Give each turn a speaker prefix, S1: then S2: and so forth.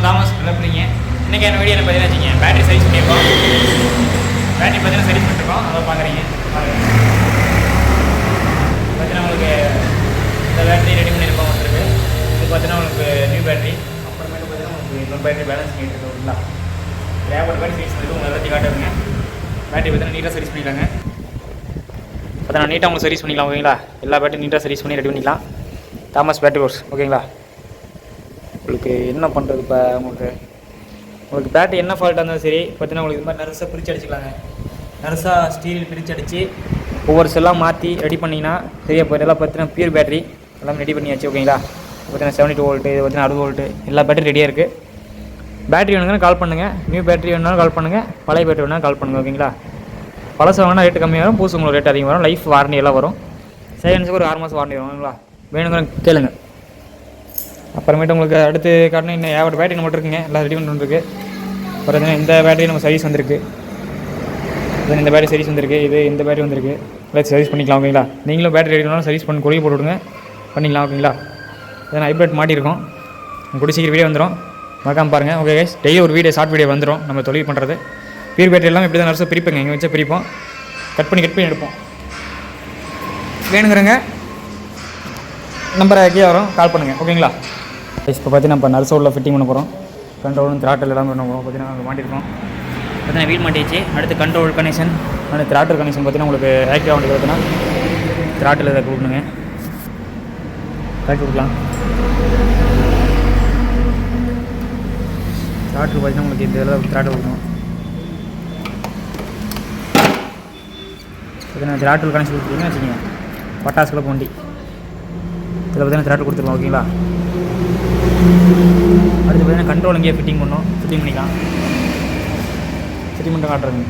S1: உங்கள் தாமஸ் நிலப்புறீங்க இன்றைக்கி என்ன வீடியோ என்ன பார்த்தீங்கன்னா வச்சுங்க பேட்டரி சர்வீஸ் பண்ணியிருக்கோம் பேட்டரி பார்த்தீங்கன்னா சர்வீஸ் பண்ணிருக்கோம். அதை பார்க்குறீங்க பார்த்தீங்கன்னா உங்களுக்கு இந்த பேட்டரி ரெடி பண்ணியிருக்கோம் வந்துருக்கு இது பார்த்தீங்கன்னா உங்களுக்கு நியூ பேட்டரி அப்புறமேட்டு பார்த்தீங்கன்னா உங்களுக்கு இன்னொரு பேட்டரி பேலன்ஸ் பண்ணிட்டு இருக்கு ஓகேங்களா ஏகப்பட்ட பேட்டரி சர்வீஸ் பண்ணிட்டு உங்களை எல்லாத்தையும் காட்டுங்க பேட்டரி பார்த்தீங்கன்னா நீட்டாக சர்வீஸ் பண்ணிட்டாங்க பார்த்தீங்கன்னா நீட்டாக உங்களுக்கு சர்வீஸ் பண்ணிக்கலாம் ஓகேங்களா? எல்லா பேட்டரி நீட்டாக சர்வீஸ் பண்ணி ரெடி பண்ணிக்கலாம். தாமஸ் பேட்டரி ஒர்க்ஸ் ஓகேங்களா? உங்களுக்கு என்ன பண்ணுறது இப்போ உங்களுக்கு? உங்களுக்கு பேட்டு என்ன ஃபால்ட்டாக இருந்தாலும் சரி பார்த்தீங்கன்னா உங்களுக்கு இது மாதிரி நர்ஸாக பிரித்து அடிச்சுக்கலாங்க. நர்ஸாக ஸ்டீல் பிரித்து அடித்து ஒவ்வொரு செல்லாம் மாற்றி ரெடி பண்ணிங்கன்னா சரியாக போயிடும். எல்லாம் பார்த்தீங்கன்னா பியூர் பேட்டரி எல்லாம் ரெடி பண்ணியாச்சு ஓகேங்களா? பார்த்தீங்கன்னா செவன்டி டூ வோல்ட்டு இது பார்த்தீங்கன்னா அறுபது வோல்ட்டு எல்லா பேட்டரி ரெடியாக இருக்குது பேட்டரி வேணுங்கன்னா கால் பண்ணுங்கள் நியூ பேட்டரி வேணாலும் கால் பண்ணுங்கள் பழைய பேட்டரி வேணாலும் கால் பண்ணுங்கள் ஓகேங்களா? பழசு வாங்கினா ரேட்டு கம்மியாக வரும். புதுசு உங்களுக்கு ரேட் அதிகம் வரும். லைஃப் வாரண்டி எல்லாம் வரும். செகண்ட்ஸுக்கு ஒரு ஆறு மாதம் வாரண்டி வரும் ஓகேங்களா? வேணுங்கிற கேளுங்கள் அப்புறமேட்டு உங்களுக்கு அடுத்து காட்டணும் இன்னும் ஏகப்பட்ட பேட்டரி மட்டும் இருக்குங்க. எல்லாம் ரெடி பண்ணிட்டு இருக்கு அப்புறம் இந்த பேட்டரி நம்ம சர்வீஸ் வந்திருக்கு. then இந்த பேட்டரி சர்வீஸ் வந்திருக்கு. இது இந்த பேட்டரி வந்திருக்கு. எல்லாத்தையும் சர்வீஸ் பண்ணிக்கலாம் ஓகேங்களா? நீங்களும் பேட்டரி ரெடி பண்ணாலும் சர்வீஸ் பண்ணி கொழுகி போட்டு பண்ணிக்கலாம் ஓகேங்களா? இதெல்லாம் ஹைப்ரிட் மாட்டியிருக்கோம். கூட சீக்கிரம் வீடியோ வந்துடும் மறக்காம பாருங்கள் ஓகே கைஸ் டெய்லி ஒரு வீடியோ ஷார்ட் வீடியோ வந்துடும் நம்ம தொழில் பண்ணுறது பீர் பேட்டரி எல்லாம் இப்படி தான் நர்ஸை பிரிப்பேங்க. இங்கே வச்சு பிரிப்போம். கட் பண்ணி கட் பண்ணி எடுப்போம். வேணுங்கிறங்க நம்பரை கீழே வரும். கால் பண்ணுங்கள் ஓகேங்களா? இப்போ பார்த்தீங்கன்னா இப்போ நர்ஸ் உள்ள ஃபிட்டிங் பண்ண போகிறோம் கண்ட்ரோலும் த்ராட்டில் எல்லாம் பண்ண போகிறோம் பார்த்தீங்கன்னா அங்கே மாட்டிருக்கோம். பார்த்தீங்கன்னா வீல் மாட்டிச்சு அடுத்து கண்ட்ரோல் கனெக்ஷன் அடுத்து த்ராட்டர் கனெக்ஷன் பார்த்தீங்கன்னா உங்களுக்கு ஆக்டிவ் ஆகிட்டு பார்த்தீங்கன்னா த்ராட்டில் இதை கொடுக்கணுங்க காட்டி கொடுக்கலாம். த்ராட்டில் பார்த்தீங்கன்னா உங்களுக்கு இந்த இதில் த்ராட்டில் கொடுக்கணும். பார்த்தீங்கன்னா த்ராட்டில் கனெக்ஷன் கொடுத்தீங்கன்னா வச்சுக்கோங்க. பட்டாசு கிளப் வண்டி இதில் பார்த்தீங்கன்னா த்ராட்டில் கொடுத்துருக்கோம் ஓகேங்களா? கண்ட்ரோல் இங்கேயே ஃபிட்டிங் பண்ணோம் ஃபிட்டிங் பண்ணிக்கலாம். ஃபிட்டிங் பண்ணிட்டு காட்டுறேங்க